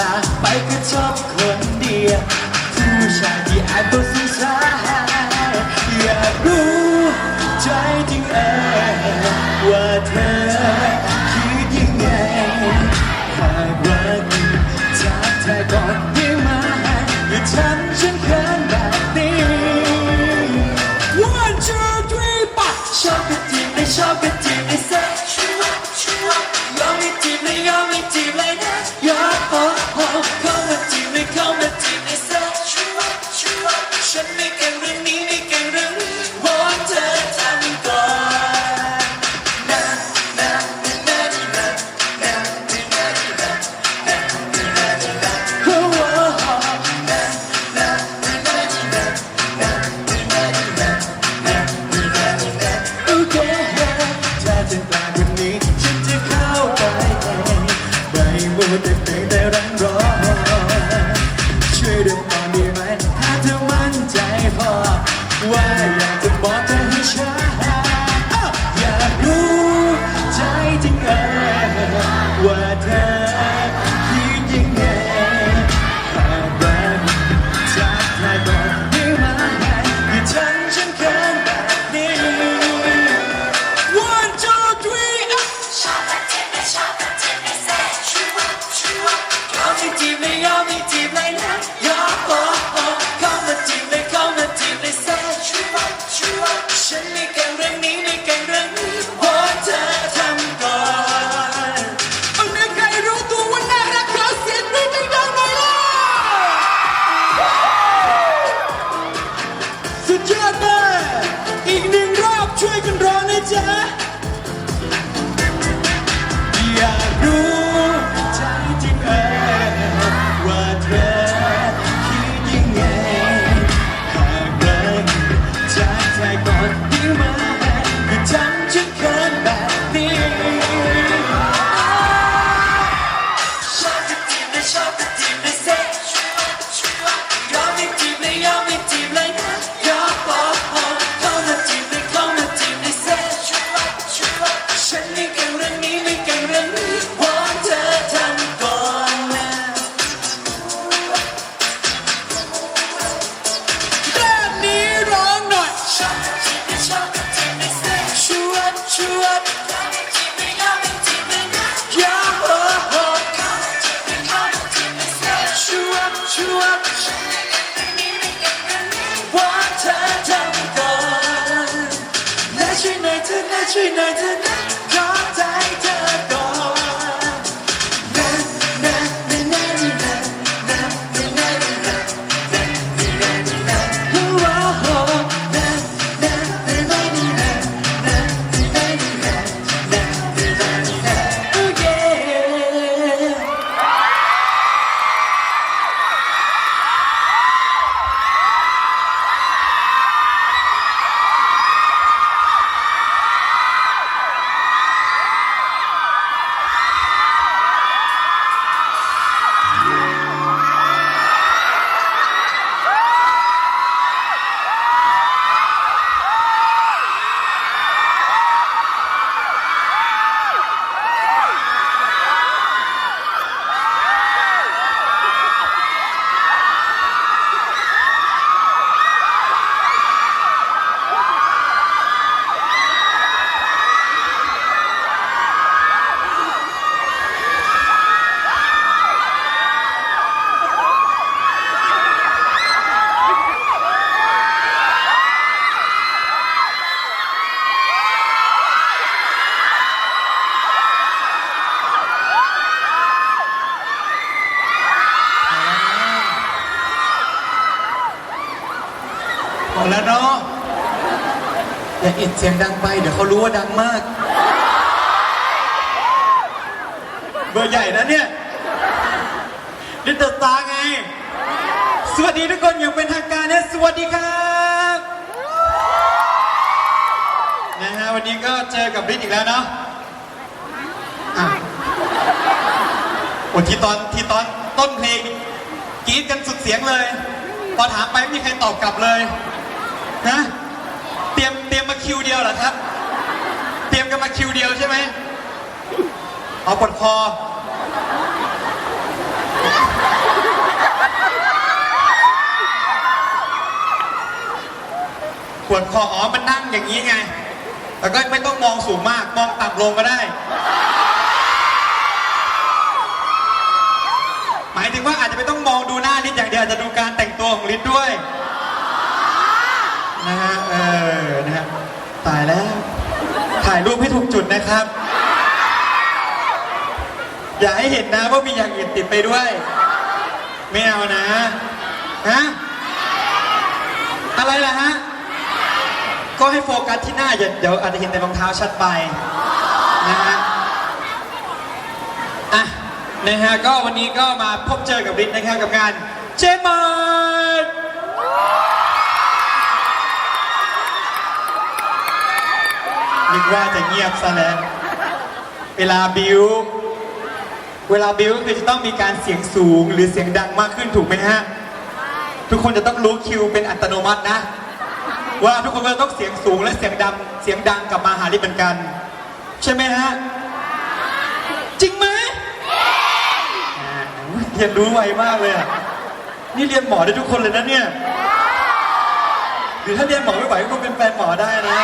ตาไปก็ชอบคนเดียว ช่วยกันร้องนะจ๊ะ United. เสียงดังไป เดี๋ยวเขารู้ว่าดังมาก เบอร์ใหญ่นะเนี่ยดิติตาไง สวัสดีทุกคนอย่างเป็นทางการนะสวัสดีครับนะฮะวันนี้ก็เจอกับฤทธิ์อีกแล้วเนาะอะโอ้ที่ตอนที่ตอนต้นเพลงกรี๊ดกันสุดเสียงเลย พอถามไปไม่มีใครตอบกลับเลยนะ คิวเดียวเหรอครับ เตรียมกันมาคิวเดียวใช่ไหมเอาปวดคอปวดคออ๋อมันนั่งอย่างนี้ไง แล้วก็ไม่ต้องมองสูงมาก มองต่ำลงก็ได้ หมายถึงว่าอาจจะไม่ต้องมองดูหน้าลิศอย่างเดียวอาจจะดูการแต่งตัวของลิศด้วย นะฮะ เออ ตายแล้ว ถ่ายรูปให้ถูกจุดนะครับ อย่าให้เห็นนะว่ามีอย่างอื่นติดไปด้วย ไม่เอานะฮะอะไรล่ะฮะ ก็ให้โฟกัสที่หน้าอย่าเดี๋ยวอาจจะเห็นแต่รองเท้าชัดไปนะฮะอะนะฮะก็วันนี้ก็มาพบเจอกับลิศนะครับกับงานเจมอ นนึกว่าจะเงียบซะแล้ว เวลาบิว เวลาบิวก็คือจะต้องมีการเสียงสูงหรือเสียงดังมากขึ้นถูกไหมฮะ ทุกคนจะต้องรู้คิวเป็นอัตโนมัตินะ ว่าทุกคนก็ต้องเสียงสูงและเสียงดังเสียงดังกลับมาหาลิศเหมือนกัน ใช่ไหมฮะ จริงไหมอ่าเรียนรู้ไวมากเลยอะนี่เรียนหมอได้ทุกคนเลยนะเนี่ย หรือถ้าเรียนหมอไม่ไหวก็เป็นแฟนหมอได้นะ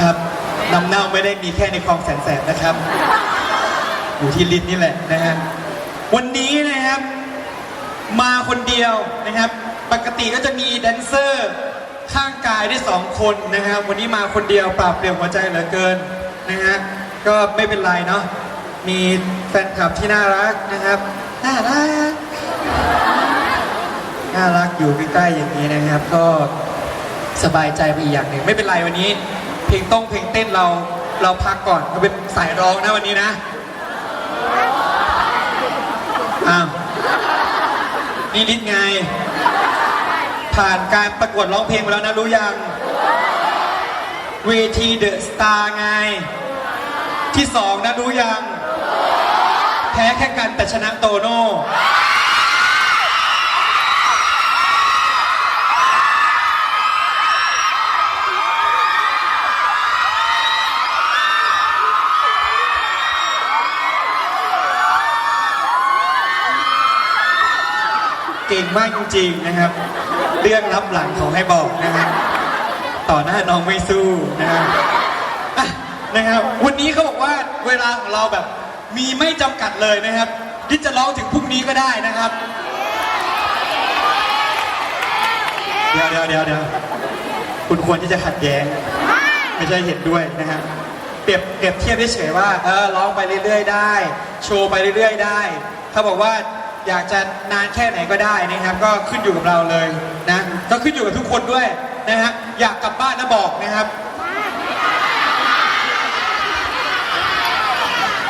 ครับ น้ำเน่าไม่ได้มีแค่ในคลองแสนแสบนะครับ อยู่ที่ลิ้นนี่แหละนะฮะวันนี้นะครับ มาคนเดียวนะครับ ปกติก็จะมีแดนเซอร์ข้างกายได้สองคนนะครับ วันนี้มาคนเดียวปราบเปลี่ยวหัวใจเหลือเกินนะฮะก็ไม่เป็นไรเนาะมีแฟนคลับที่น่ารักนะครับน่ารักน่ารักอยู่ใกล้ๆอย่างนี้นะครับ ก็สบายใจไปอีกอย่างหนึ่งไม่เป็นไรวันนี้ เพลงต้องเพลงเต้นเราเราพักก่อนเราเป็นสายร้องนะวันนี้นะอ้าวนี่ลิศไง ผ่านการประกวดร้องเพลงมาแล้วนะรู้ยัง เวทีเดอะสตาร์ไง ที่สองนะรู้ยัง แพ้แค่กันแต่ชนะโตโน่ เก่งมากจริงๆนะครับ เรื่องรับหลังเขาให้บอกนะครับต่อหน้าน้องไม่สู้นะครับอะนะครับ วันนี้เขาบอกว่าเวลาของเราแบบมีไม่จำกัดเลยนะครับที่จะร้องถึงพรุ่งนี้ก็ได้นะครับ เดี๋ยวเดี๋ยวเดี๋ยวเดี๋ยวคุณควรที่จะขัดแย้ง ไม่ใช่เห็นด้วยนะครับเปรียบเปรียบเทียบเฉยๆว่าเออร้องไปเรื่อยๆได้ โชว์ไปเรื่อยๆได้ เขาบอกว่า อยากจะนานแค่ไหนก็ได้นะครับ ก็ขึ้นอยู่กับเราเลยนะก็ขึ้นอยู่กับทุกคนด้วยนะฮะอยากกลับบ้านนะบอกนะครับ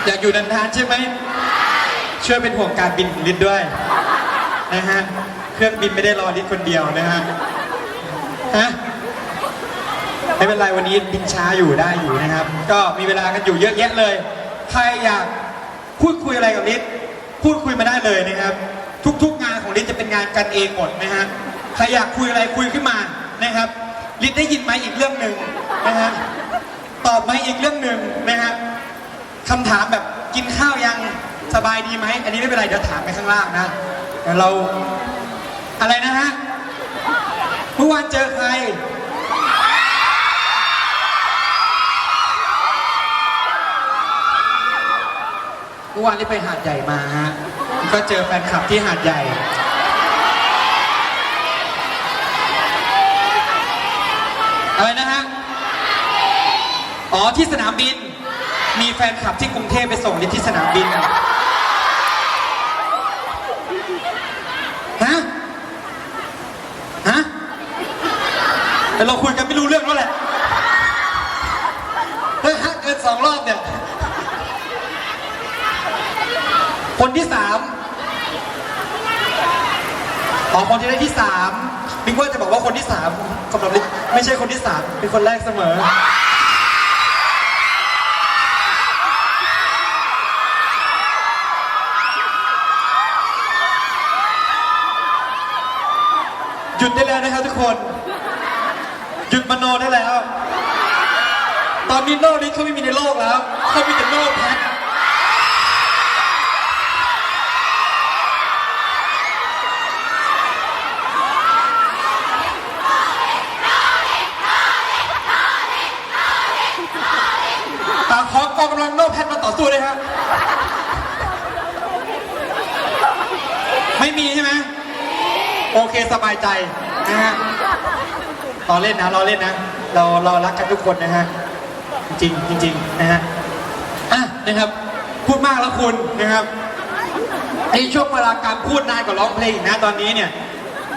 อยากอยู่นานๆใช่ไหมช่วยเป็นห่วงการบินของลิศด้วยนะฮะเครื่องบินไม่ได้รอลิศคนเดียวนะฮะฮะไม่เป็นไรวันนี้บินช้าอยู่ได้อยู่นะครับ ก็มีเวลากันอยู่เยอะแยะเลย ใครอยากพูดคุยอะไรกับลิศ พูดคุยมาได้เลยนะครับ ทุกๆงานของลิศจะเป็นงานกันเองหมดนะฮะใครอยากคุยอะไรคุยขึ้นมานะครับลิศได้ยินไหมอีกเรื่องหนึ่งนะฮะตอบไหมอีกเรื่องหนึ่งนะฮะคำถามแบบกินข้าวยังสบายดีไหมอันนี้ไม่เป็นไรเดี๋ยวถามไปข้างล่างนะเดี๋ยวเราอะไรนะฮะเมื่อวานเจอใคร มื่อวานนี้ไปหาดใหญ่มาฮะก็เจอแฟนคลับที่หาดใหญ่ อะไรนะฮะ อ๋อที่สนามบิน มีแฟนคลับที่กรุงเทพไปส่งลิศที่สนามบินอะฮะ ฮะแต่เราคุยกันไม่รู้เรื่องแล้วแหละเฮ้ยฮะเกินสองรอบเนี่ย คนที่สามขอคนที่ได้ที่สามบิ๊กว่าจะบอกว่าคนที่สามสำหรับบิ๊ไม่ใช่คนที่สามเป็นคนแรกเสมอ หยุดได้แล้วนะครับทุกคน หยุดมโนได้แล้ว ตอนนี้โลกนี้เขาไม่มีในโลกแล้วเขามีแต่โลกแพ้ สบายใจนะฮะรอเล่นนะรอเล่นนะ เราเรารักกันทุกคนนะฮะ จริงจริงนะฮะ อะนะครับ พูดมากแล้วคุณนะครับในช่วงเวลาการพูดนานกว่าร้องเพลงนะตอนนี้เนี่ย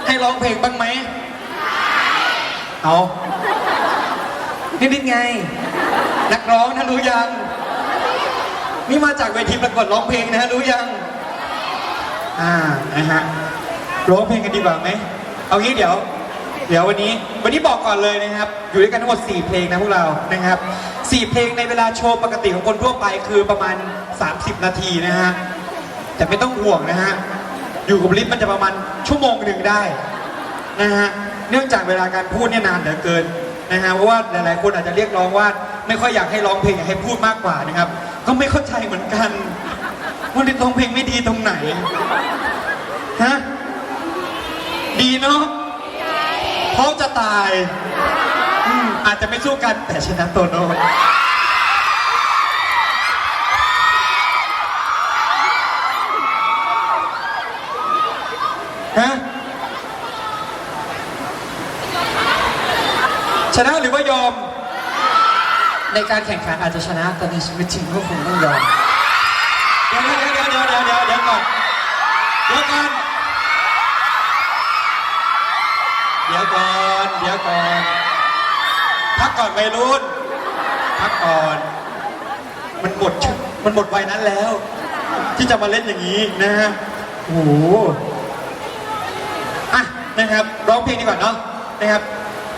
ให้ร้องเพลงบ้างไหมเอานิดๆไง นักร้องนะรู้ยัง นี่มาจากเวทีประกวดร้องเพลงนะฮะรู้ยัง อ่า นะฮะ ร้องเพลงกันดีกว่าไหม เอางี้เดี๋ยว เดี๋ยววันนี้ วันนี้บอกก่อนเลยนะครับ อยู่ด้วยกันทั้งหมด 4 เพลงนะพวกเรา นะครับ 4 เพลงในเวลาโชว์ปกติของคนทั่วไปคือประมาณ 30 นาทีนะฮะ แต่ไม่ต้องห่วงนะฮะ อยู่กับลิฟต์มันจะประมาณชั่วโมงหนึ่งได้นะฮะ เนื่องจากเวลาการพูดเนี่ยนานเหลือเกินนะฮะ เพราะว่าหลายๆ คนอาจจะเรียกร้องว่า ไม่ค่อยอยากให้ร้องเพลงอยากให้พูดมากกว่านะครับ ก็ไม่เข้าใจเหมือนกันว่าลิฟต์ร้องเพลงไม่ดีตรงไหน ฮะ ดีเนาะเพราะจะตายอืมอาจจะไม่สู้กันแต่ชนะโตโน่ฮะชนะหรือว่ายอม ในการแข่งขันอาจจะชนะแต่ในชีวิตจริงก็คงต้องยอม เดี๋ยวเดี๋ยวเดี๋ยวเดี๋ยวเดี๋ยวเดี๋ยวเดี๋ยวก่อนเดี๋ยวก่อน เดี๋ยวก่อนพักก่อนวัยรุ่นพักก่อน มันหมดมันหมดวัยนั้นแล้ว ที่จะมาเล่นอย่างนี้นะฮะโอ้โหอะนะครับร้องเพลงดีกว่าเนาะนะครับ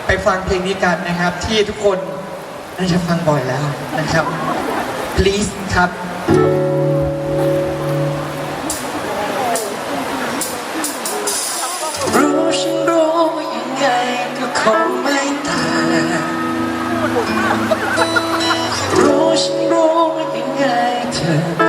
ไปฟังเพลงนี้กันนะครับ ที่ทุกคนน่าจะฟังบ่อยแล้วนะครับ please ครับ รู้ฉันรู้ยัง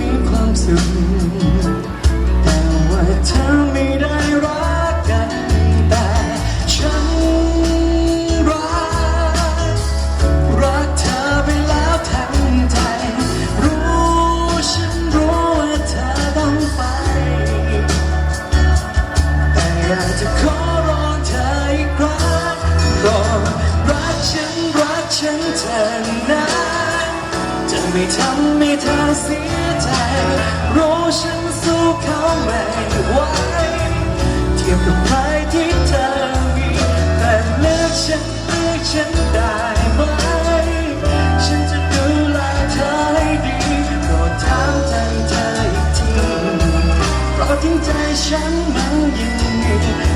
มีความสุขแต่ว่าเธอไม่ได้รักกันแต่ฉันรัก รักเธอไปแล้วทั้งใจ รู้ฉันรู้ว่าเธอต้องไป แต่อยากจะขอร้องเธออีกครั้งโปรดรักฉันรักฉันเธอนะจะไม่ทำให้เธอเสีย เขาไม่ไหวเทียบกับใครที่เธอมีแต่เลือกฉันเลือกฉันได้ไหม ฉันจะดูแลเธอให้ดีโปรดถามใจเธออีกทีเพราะทิ้งใจฉันมันยัง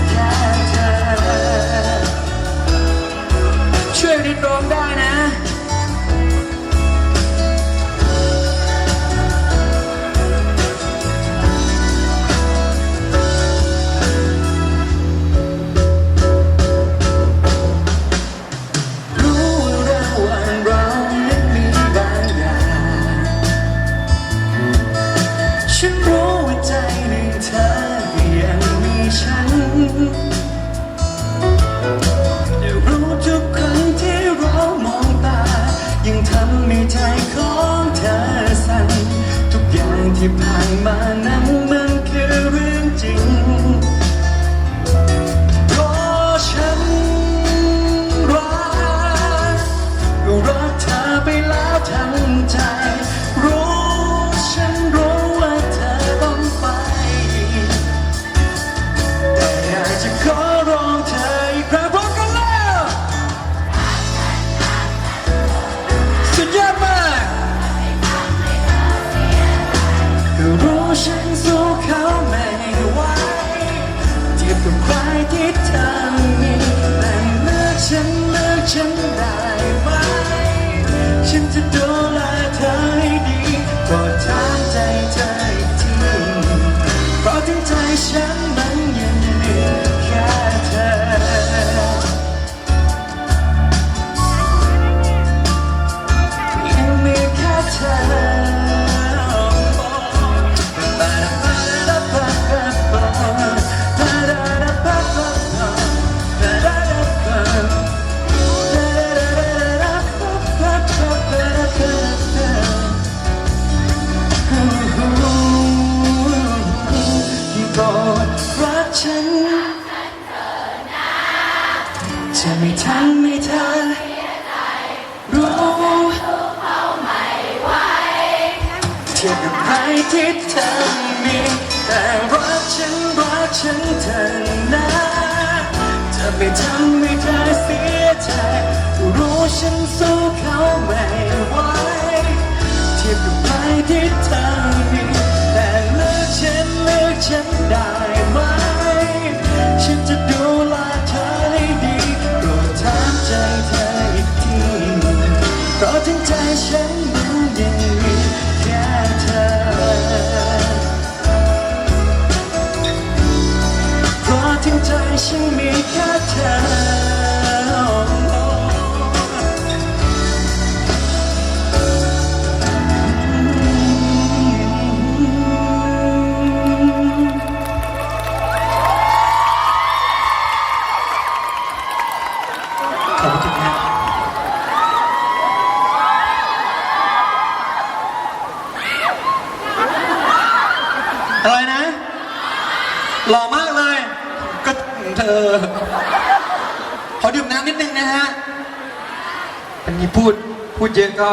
เยอะก็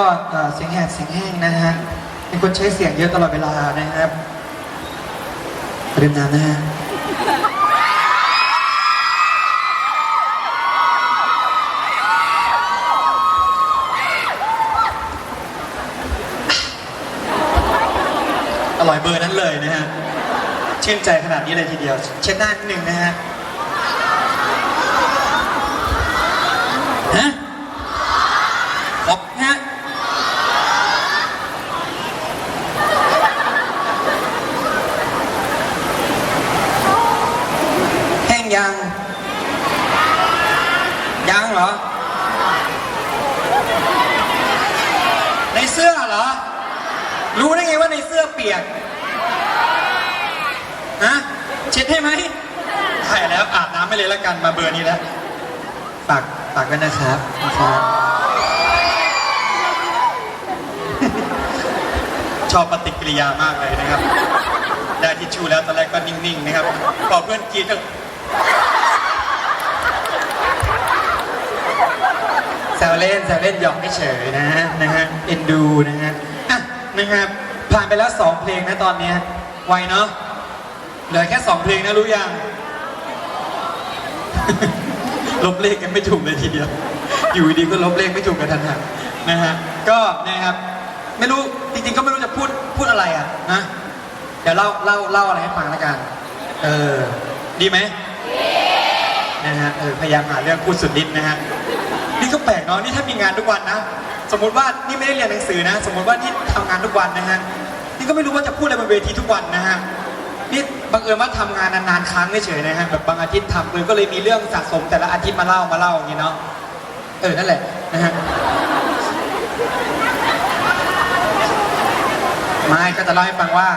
เสียงแหบเสียงแห้งนะฮะเป็นคนใช้เสียงเยอะตลอดเวลานะครับขอดื่มน้ำนะฮะอร่อยเบอร์นั้นเลยนะฮะชื่นใจขนาดนี้เลยทีเดียว เช็ดหน้านิดนึงนะฮะฮะขอบฮะ แห้งยัง ยังเหรอ ในเสื้อเหรอ รู้ได้ไงว่าใน เปียกฮะเช็ดให้ไหมใช่แล้วอาบน้ำไปเลยละกันมาเบอร์นี้แล้วฝากฝากกันนะครับนะครับชอบปฏิกิริยามากเลยนะครับ ได้ทิชชู่แล้วตอนแรกก็นิ่งๆนะครับพอเพื่อนกีดก็แซวเล่นแซวเล่นหยอกไม่เฉยนะฮะนะฮะเอ็นดูนะฮะอะนะครับ ผ่านไปแล้วสองเพลงนะตอนนี้ไวเนาะเหลือแค่สองเพลงนะรู้ยัง ลบเลขกันไม่ถูกเลยทีเดียว อยู่ดีก็ลบเลขไม่ถูกกันทันหันนะฮะก็นะครับไม่รู้จริงๆก็ไม่รู้จะพูดพูดอะไรอะนะเดี๋ยวเล่าเล่าเล่าอะไรให้ฟังแล้วกันเออดีไหมนะฮะเออพยายามหาเรื่องพูดสุดฤทธิ์นะฮะนี่ก็แปลกเนาะนี่ถ้ามีงานทุกวันนะ สมมติว่านี่ไม่ได้เรียนหนังสือนะ สมมติว่านี่ทำงานทุกวันนะฮะนี่ก็ไม่รู้ว่าจะพูดอะไรบนเวทีทุกวันนะฮะนี่บังเอิญว่าทำงานนานๆครั้งเฉยๆนะฮะแบบบางอาทิตย์ทำเลยก็เลยมีเรื่องสะสมแต่ละอาทิตย์มาเล่ามาเล่าอย่างนี้เนาะเออนั่นแหละนะฮะไม่ก็จะเล่าให้ฟังว่า